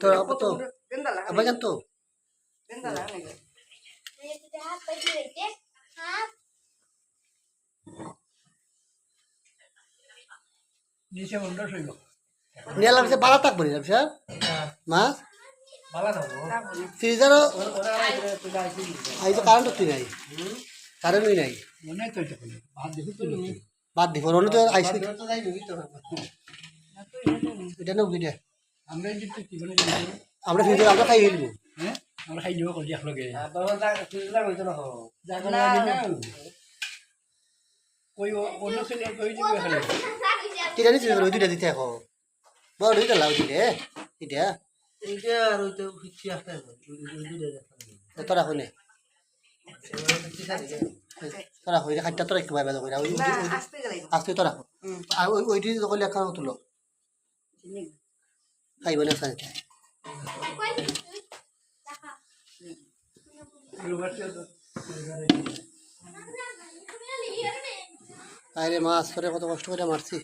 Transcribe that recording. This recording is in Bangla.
তোর আবার তো আবার কেন তো নিচে মন্ডল শৈব নিয়ে লাগছে বালা থাক বলি লাগছে মাছ ফ্রিজারও আই তো কারেন্ট তুই নাই কারেন্টই নাই মনে তো এটা তো বাদ দিব রনি তো আইসি এটা না উঠি আমরা খাই ফেলব। হ্যাঁ? আমরা খাই দিব কলি একলগে কই অন্য ছেলে কই দিব খালি কিনা নিচ্ছি ওই দুইটা দিতে এখন বড় দুইটা লাউ দিলে এটা এইটা আর ওইটা ফিক্সি আসতে তোরা শুনে তোরা হই খাদ্য তোরা একটু ভাবে করে ওই আস্তে তোরা আর ওই ওইটি করলে এখন তুলো খাইব না সাথে আরে মাছ করে কত কষ্ট করে মারছি।